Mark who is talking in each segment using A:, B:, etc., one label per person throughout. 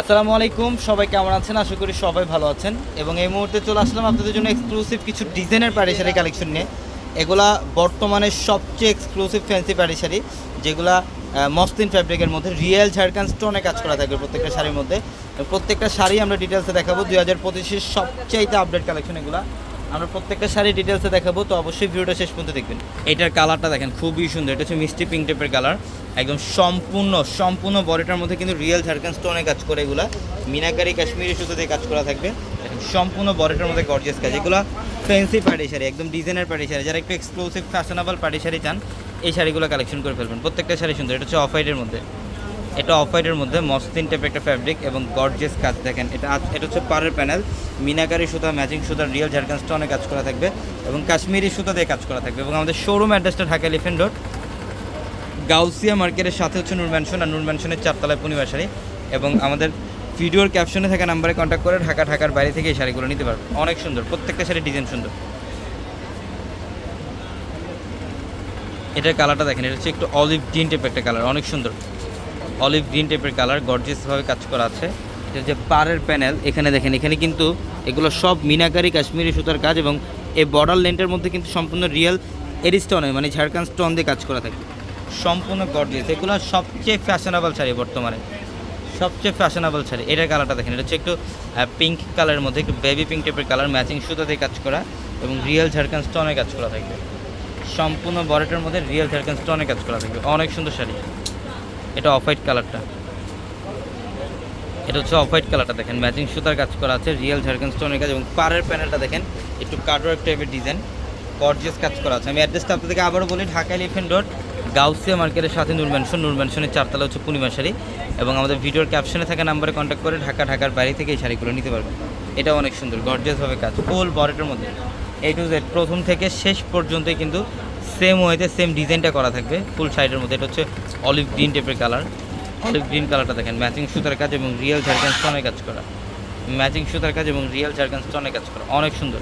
A: আসসালামু আলাইকুম, সবাই কেমন আছেন? আশা করি সবাই ভালো আছেন। এবং এই মুহূর্তে চলে আসলাম আপনাদের জন্য এক্সক্লুসিভ কিছু ডিজাইনের পাড়ি শাড়ি কালেকশন নিয়ে। এগুলা বর্তমানে সবচেয়ে এক্সক্লুসিভ ফ্যান্সি পাড়ি শাড়ি, যেগুলা মসলিন ফ্যাব্রিকের মধ্যে রিয়েল ঝাড়খান্ড স্টোনে কাজ করা থাকবে প্রত্যেকটা শাড়ির মধ্যে। প্রত্যেকটা শাড়ি আমরা ডিটেলসে দেখাবো। দুই হাজার পঁচিশের সবচাইতে আপডেট কালেকশন এগুলা। আমরা প্রত্যেকটা শাড়ি ডিটেলসে দেখাবো, তো অবশ্যই ভিডিওটা শেষ পর্যন্ত দেখবেন। এটার কালারটা দেখেন, খুবই সুন্দর। এটা হচ্ছে মিষ্টি পিঙ্ক টাইপের কালার একদম সম্পূর্ণ সম্পূর্ণ বডিটার মধ্যে কিন্তু রিয়েল ঝাড়খান্ড স্টোনে কাজ করে এগুলা। মিনাকারি কাশ্মীরি সুতো দিয়ে কাজ করা থাকবে। সম্পূর্ণ বডিটার মধ্যে গর্জিয়াস কাজ। এগুলা ফ্যান্সি পার্টি শাড়ি, একদম ডিজাইনের পার্টি শাড়ি। যারা একটু এক্সক্লুসিভ ফ্যাশনেবল পার্টি শাড়ি চান, এই শাড়িগুলো কালেকশন করে ফেলবেন। প্রত্যেকটা শাড়ি সুন্দর। এটা হচ্ছে অফ হোয়াইটের মধ্যে। এটা অফ হোয়াইটের মধ্যে মসলিন টাইপের একটা ফ্যাব্রিক এবং গর্জিয়াস কাজ। দেখেন, এটা এটা হচ্ছে পারের প্যানেল মিনাকারি সুতা ম্যাচিং সুতা রিয়েল ঝাড়খান্ড স্টোনে কাজ করা থাকবে এবং কাশ্মীরি সুতা দিয়ে কাজ করা থাকবে। এবং আমাদের শোরুম অ্যাড্রেসটা ঢাকা এলিফেন্ট রোড গাউসিয়া মার্কেটের সাথে হচ্ছে নূর ম্যানশন আর নূর ম্যানশনের চারতলায় পূর্ণিমা শাড়ি এবং আমাদের ভিডিওর ক্যাপশনে থাকা নাম্বারে কন্ট্যাক্ট করে ঢাকা, ঢাকার বাইরে থেকে এই শাড়িগুলো নিতে পারবে। অনেক সুন্দর, প্রত্যেকটা শাড়ি ডিজাইন সুন্দর। এটার কালারটা দেখেন, এটা হচ্ছে একটু অলিভ গ্রিন টাইপের একটা কালার অনেক সুন্দর। অলিভ গ্রিন টাইপের কালার গর্জিয়াসভাবে কাজ করা আছে। এটা যে পারের প্যানেল এখানে দেখেন, এখানে কিন্তু এগুলো সব মিনাকারি কাশ্মীরি সুতার কাজ এবং এই বর্ডার লেন্টের মধ্যে কিন্তু সম্পূর্ণ রিয়েল এরিস্টনে মানে ঝাড়খান্ড স্টোন দিয়ে কাজ করা থাকে। সম্পূর্ণ গর্জিয়াস এগুলো সবচেয়ে ফ্যাশনেবল শাড়ি বর্তমানে। সবচেয়ে ফ্যাশনেবল শাড়ি। এটার কালারটা দেখেন, এটা হচ্ছে একটু পিঙ্ক কালারের মধ্যে, একটু বেবি পিঙ্ক টাইপের কালার ম্যাচিং সুতো দিয়ে কাজ করা এবং রিয়েল ঝাড়খান্ড স্টোনে কাজ করা থাকবে। সম্পূর্ণ বরেটের মধ্যে রিয়েল ঝাড়খান্ড স্টোনে কাজ করা থাকবে। অনেক সুন্দর শাড়ি। এটা অফ হোয়াইট কালারটা এটা হচ্ছে অফ হোয়াইট কালারটা দেখেন। ম্যাচিং সুতার কাজ করা আছে রিয়েল ঝাড়খান্ড স্টোনের কাজ এবং পাড়ের প্যানেলটা দেখেন, একটু কার্ডওয়ার্ক টাইপের ডিজাইন গর্জিয়াস কাজ করা আছে। আমি অ্যাড্রেসটা আপনাদেরকে আবারও বলি, ঢাকা এলিফেন্ট রোড গাউসিয়া মার্কেটের সাথে নূর ম্যানশন নূর ম্যানশনের চারতলা হচ্ছে পূর্ণিমা শাড়ি এবং আমাদের ভিডিওর ক্যাপশনে থাকা নাম্বারে কন্ট্যাক্ট করে ঢাকা, ঢাকার বাইরে থেকে এই শাড়িগুলো নিতে পারবেন। এটা অনেক সুন্দর গর্জিয়াসভাবে কাজ ফুল বরেটের মধ্যে। এই টু জেড প্রথম থেকে শেষ পর্যন্তই কিন্তু সেম ওয়েতে সেম ডিজাইনটা করা থাকবে ফুল সাইডের মধ্যে। এটা হচ্ছে অলিভ গ্রিন টাইপের কালার অলিভ গ্রিন কালারটা দেখেন ম্যাচিং সুতার কাজ এবং রিয়েল ঝাড়খান্ড স্টোনের কাজ করা। ম্যাচিং সুতার কাজ এবং রিয়েল ঝাড়খান্ড স্টোনের কাজ করা। অনেক সুন্দর।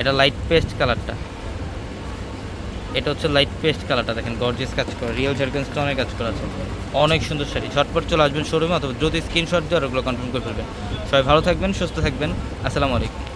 A: এটা লাইট পেস্ট কালারটা এটা হচ্ছে লাইট পেস্ট কালারটা দেখেন গর্জিয়াস কাজ করা রিয়েল ঝাড়খান্ড স্টোনের কাজ করা আছে। অনেক সুন্দর শাড়ি, ঝটপট চলে আসবেন শোরুমে অথবা যদি স্ক্রিনশট দেওয়ার, ওগুলো কনফার্ম করে ফেলবেন। সবাই ভালো থাকবেন, সুস্থ থাকবেন, আসসালামু আলাইকুম।